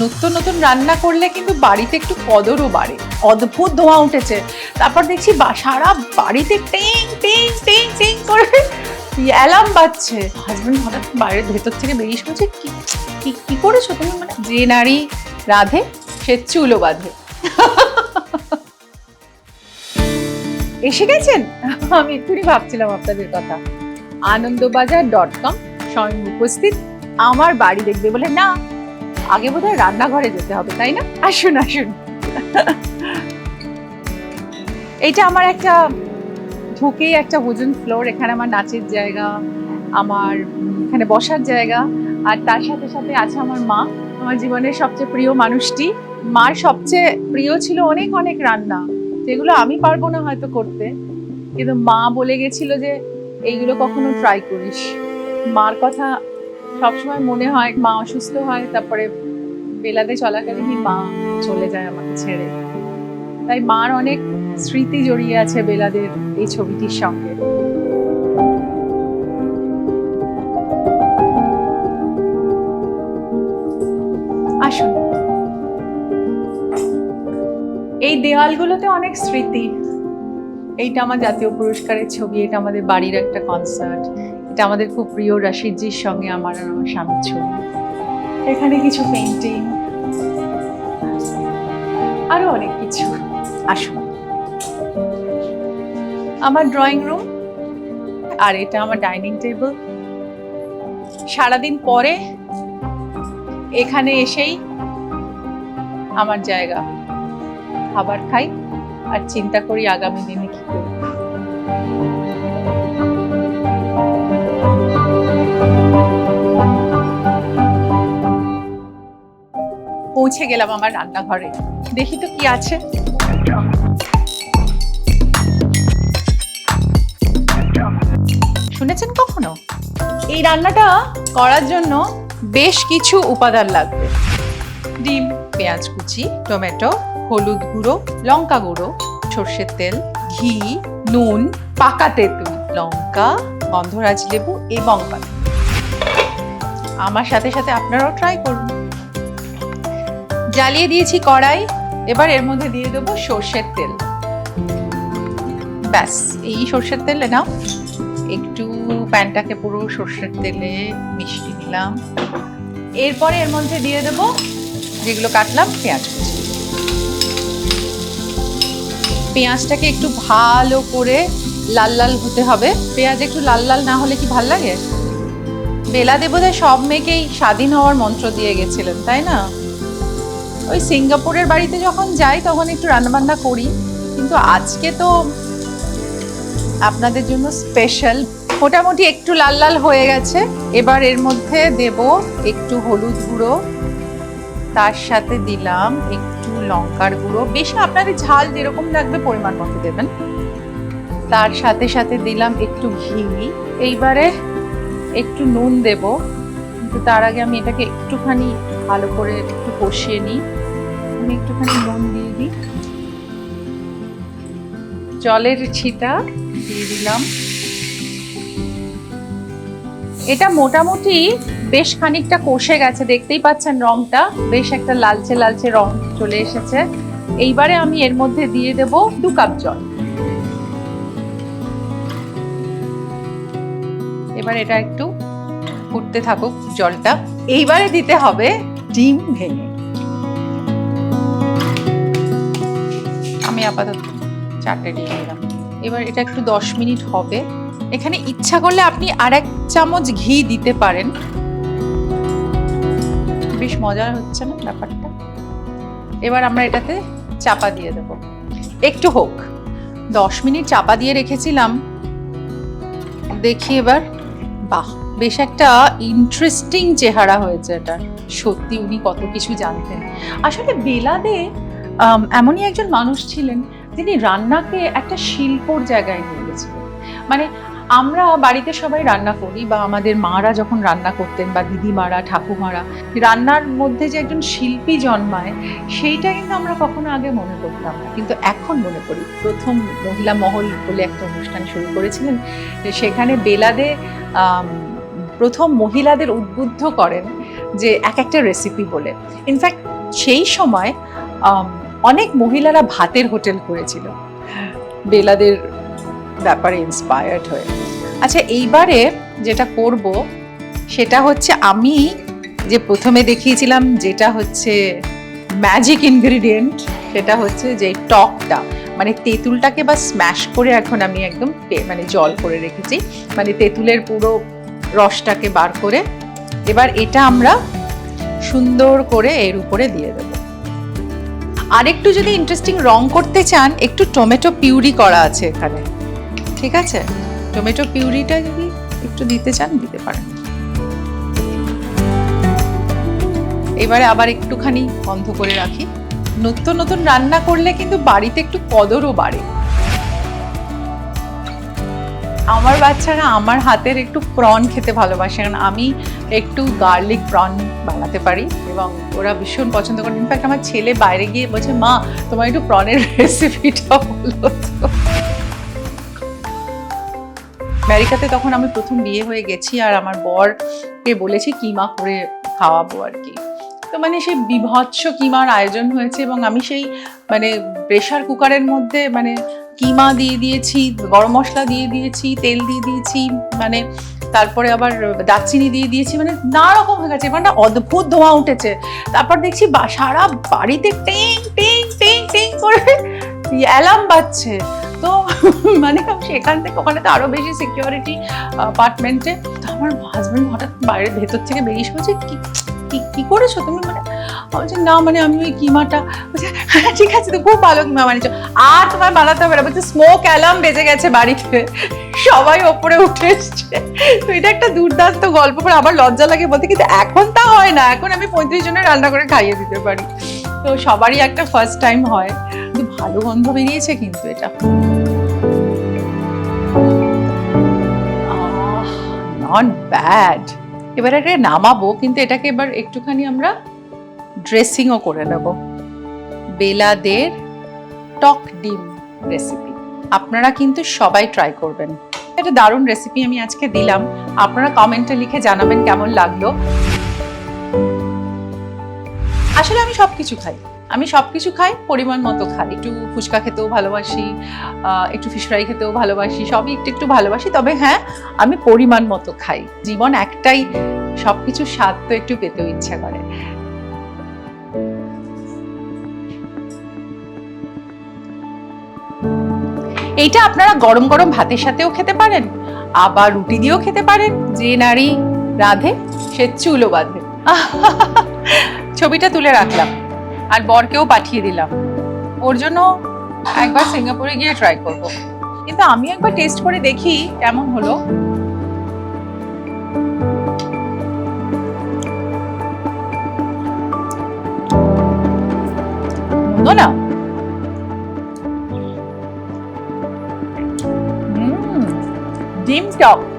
নতুন নতুন রান্না করলে কিন্তু বাড়িতে একটু কদরও বাড়ে। অদ্ভুত ধোঁয়া উঠেছে। তারপর দেখছি সারা বাড়িতে টিং টিং টিং টিং করে অ্যালার্ম বাজছে। হাজবেন্ড হঠাৎ বাইরের ভেতর থেকে বেরিয়ে শুনছে কি- কি করেছ তুমি? মানে যে নারী রাধে, সে চুলো বাঁধে। এসে গেছেন? আমি একটুই ভাবছিলাম আপনাদের কথা। আনন্দবাজার ডট কম, স্বয়ং উপস্থিত। আমার বাড়ি দেখবে বলে, না আগে বোধহয় রান্নাঘরে যেতে হবে, তাই না? আসুন আসুন। এইটা আমার একটা, ঢুকেই একটা ওজন ফ্লোর এখানে আমার নাচের জায়গা, আমার, এখানে বসার জায়গা, আর তার সাথে সাথে আছে আমার মা। আমার জীবনের সবচেয়ে প্রিয় মানুষটি। মার সবচেয়ে প্রিয় ছিল অনেক অনেক রান্না। যেগুলো আমি পারব না হয়তো করতে। কিন্তু মা বলে গেছিল যে, এইগুলো কখনো ট্রাই করিস। মার কথা সবসময় মনে হয় মা অসুস্থ হয়, তারপরে বেলাতে চলাকালীনই মা চলে যায় আমাকে ছেড়ে। তাই মার অনেক স্মৃতি জড়িয়ে আছে বেলাদের এই ছবিটির সঙ্গে। আসুন। এই দেওয়ালগুলোতে অনেক স্মৃতি। এইটা আমার জাতীয় পুরস্কারের ছবি, এটা আমাদের বাড়ির একটা কনসার্ট এটা আমাদের খুব প্রিয় রশিদজির সঙ্গে আমার আর আমার স্বামীর ছবি। এখানে কিছু পেন্টিং আরও অনেক কিছু। আসুন আমার ড্রয়িং রুম আর এটা আমার ডাইনিং টেবিল সারাদিন পরে এখানে এসেই আমার জায়গা। খাবার খাই, আর চিন্তা করি আগামী দিনে কি করব। পৌঁছে গেলাম আমার রান্নাঘরে। দেখি তো কি আছে। শুনেছেন কখনো? এই রান্নাটা করার জন্য বেশ কিছু উপাদান লাগবে। ডিম, পেঁয়াজ কুচি, টমেটো, হলুদ গুঁড়ো, লঙ্কা গুঁড়ো, সর্ষের তেল, ঘি, নুন, পাকা তেঁতুল, লঙ্কা, গন্ধরাজ লেবু এবং পাতা আমার সাথে সাথে আপনারাও ট্রাই করুন। জ্বালিয়ে দিয়েছি কড়াই, এবার এর মধ্যে দিয়ে দেবো সর্ষের তেল। ব্যাস, এই সর্ষের তেল নাও। একটু প্যানটাকে পুরো সর্ষের তেলে মিশিয়ে নিলাম। এরপরে এর মধ্যে দিয়ে দেবো যেগুলো কাটলাম, পেঁয়াজ পেঁয়াজটাকে একটু ভালো করে লাল লাল হতে হবে। পেঁয়াজ একটু লাল লাল না হলে কি ভালো লাগে? বেলা দেবতায় সব মেয়েকেই স্বাধীন হওয়ার মন্ত্র দিয়ে গেছিলেন, তাই না? ওই সিঙ্গাপুরের বাড়িতে যখন যাই, তখন একটু রান্নাবান্না করি। কিন্তু আজকে তো আপনাদের জন্য স্পেশাল মোটামুটি একটু লাল লাল হয়ে গেছে। এবার এর মধ্যে দেব একটু হলুদ গুঁড়ো। তার সাথে দিলাম একটু লঙ্কার গুঁড়ো। বেশি আপনাদের ঝাল যেরকম লাগবে পরিমাণ মতো দেবেন। তার সাথে সাথে দিলাম একটু ঘি। এইবারে একটু নুন দেব। কিন্তু তার আগে আমি এটাকে একটুখানি ভালো করে একটু কষিয়ে নিই। আমি একটুখানি নুন দিয়ে দিই। জলের ছিটা দিয়ে দিলাম। এটা মোটামুটি বেশ খানিকটা কষে গেছে, দেখতেই পাচ্ছেন রংটা। বেশ একটা লালচে লালচে রং চলে এসেছে। এইবারে আমি এর মধ্যে দিয়ে দেব দু কাপ জল। এবার এটা একটু ফুটতে থাকুক জলটা। এইবারে দিতে হবে ডিম ভেঙে। আমি আপাতত চারটে ডিম দিলাম। এবার এটা একটু দশ মিনিট হবে। এখানে ইচ্ছা করলে আপনি আর এক চামচ ঘি দিতে পারেন। বেশ মজার হচ্ছে না ব্যাপারটা? এবার আমরা এটাতে চাপা দিয়ে দেব। একটু হোক। দশ মিনিট চাপা দিয়ে রেখেছিলাম। দেখি এবার। বাহ, বেশ একটা ইন্টারেস্টিং চেহারা হয়েছে এটা। সত্যি উনি কত কিছু জানতেন। আসলে বেলাদে এমনই একজন মানুষ ছিলেন যিনি রান্নাকে একটা শিল্পর জায়গায় নিয়ে গেছিলেন। মানে আমরা বাড়িতে সবাই রান্না করি বা আমাদের মারা যখন রান্না করতেন বা দিদিমারা, ঠাকুমারা, রান্নার মধ্যে যে একজন শিল্পী জন্মায়, সেইটা কিন্তু আমরা কখনো আগে মনে করতাম না। কিন্তু এখন মনে করি, প্রথম মহিলা মহল বলে একটা অনুষ্ঠান শুরু করেছিলেন, সেখানে বেলাদে প্রথম মহিলাদের উদ্বুদ্ধ করেন যে এক একটা রেসিপি বলে। ইনফ্যাক্ট সেই সময় অনেক মহিলারা ভাতের হোটেল করেছিল। বেলাদের ব্যাপারে ইন্সপায়ার্ড হয়ে। আচ্ছা এইবারে যেটা করব, সেটা হচ্ছে আমি যে প্রথমে দেখিয়েছিলাম যেটা হচ্ছে ম্যাজিক ইনগ্রিডিয়েন্ট সেটা হচ্ছে যে টকটা। মানে তেঁতুলটাকে বা স্ম্যাশ করে এখন আমি একদম মানে জল করে রেখেছি। মানে তেঁতুলের পুরো রসটাকে বার করে। এবার এটা আমরা সুন্দর করে এর উপরে দিয়ে দেবো। আরেকটু যদি ইন্টারেস্টিং রং করতে চান, একটু টমেটো পিউরি করা আছে এখানে। ঠিক আছে? টমেটো পিউরিটা যদি একটু দিতে চান, দিতে পারেন। এবারে আবার একটুখানি বন্ধ করে রাখি। নতুন নতুন রান্না করলে কিন্তু বাড়িতে একটু কদরও বাড়ে। আমার বাচ্চারা আমার হাতের একটু প্রন খেতে ভালোবাসে, কারণ আমি একটু গার্লিক প্রন বানাতে পারি এবং ওরা ভীষণ পছন্দ করে। ইনফ্যাক্ট আমার ছেলে বাইরে গিয়ে বলছে, মা, তোমার একটু প্রনের রেসিপিটা বলো আমেরিকাতে তখন আমি প্রথম বিয়ে হয়ে গেছি আর আমার বরকে বলেছি, কিমা করে খাওয়াবো আর কি। তো মানে সেই বিভৎস কিমার আয়োজন হয়েছে এবং আমি সেই মানে প্রেশার কুকারের মধ্যে মানে কিমা দিয়ে দিয়েছি, গরম মশলা দিয়ে দিয়েছি, তেল দিয়ে দিয়েছি মানে তারপরে আবার দারচিনি দিয়ে দিয়েছি মানে নানা রকম হয়ে গেছে মানে অদ্ভুত ধোঁয়া উঠেছে। তারপর দেখছি সারা বাড়িতে টিং টিং টিং টিং করে অ্যালার্ম বাজছে। তো মানে সেখান থেকে ওখানে তো আরও বেশি সিকিউরিটি অ্যাপার্টমেন্টে তো আমার হাজবেন্ড হঠাৎ বাইরের ভেতর থেকে বেরিয়ে এসে কি কি- কি করেছ তুমি? মানে বলছি না মানে আমি ওই কিমাটা বলছে, "হ্যাঁ, ঠিক আছে তো খুব ভালো কিমা বানিয়েছো। আর তোমার বানাতে হবে না। বলছে স্মোক অ্যালার্ম বেজে গেছে বাড়িতে। সবাই ওপরে উঠে এসছে। তো এটা একটা দুর্দান্ত গল্প করে আবার লজ্জা লাগে বলতে কিন্তু এখন তা হয় না। এখন আমি পঁয়ত্রিশ জনের রান্না করে খাইয়ে দিতে পারি। তো সবারই একটা ফার্স্ট টাইম হয়। ভালো গন্ধ বেরিয়েছে কিন্তু এটা। নট ব্যাড এবার এটা নামাবো, কিন্তু এটাকে এবার একটুখানি আমরা ড্রেসিংও করে নেব। বেলাদের টক ডিম রেসিপি আপনারা কিন্তু সবাই ট্রাই করবেন। এটা দারুণ রেসিপি আমি আজকে দিলাম। আপনারা কমেন্টে লিখে জানাবেন কেমন লাগল। আসলে আমি সব কিছু খাই। আমি সবকিছু খাই, পরিমাণ মতো খাই। একটু ফুচকা খেতেও ভালোবাসি একটু ফিশ ফ্রাই খেতেও ভালোবাসি, সবই একটু একটু ভালোবাসি। তবে হ্যাঁ আমি পরিমাণ মতো খাই। জীবন একটাই সব সবকিছু স্বাদ তো একটু পেতেও ইচ্ছা করে। এইটা আপনারা গরম গরম ভাতের সাথেও খেতে পারেন, আবার রুটি দিয়েও খেতে পারেন। যে নারী রাধে, সে চুলও বাঁধে। ছবিটা তুলে রাখলাম। আর বরকেও পাঠিয়ে দিলাম। ওর জন্য একবার সিঙ্গাপুরে গিয়ে ট্রাই করব। কিন্তু আমি একবার টেস্ট করে দেখি কেমন হলো। না? ডিম টক।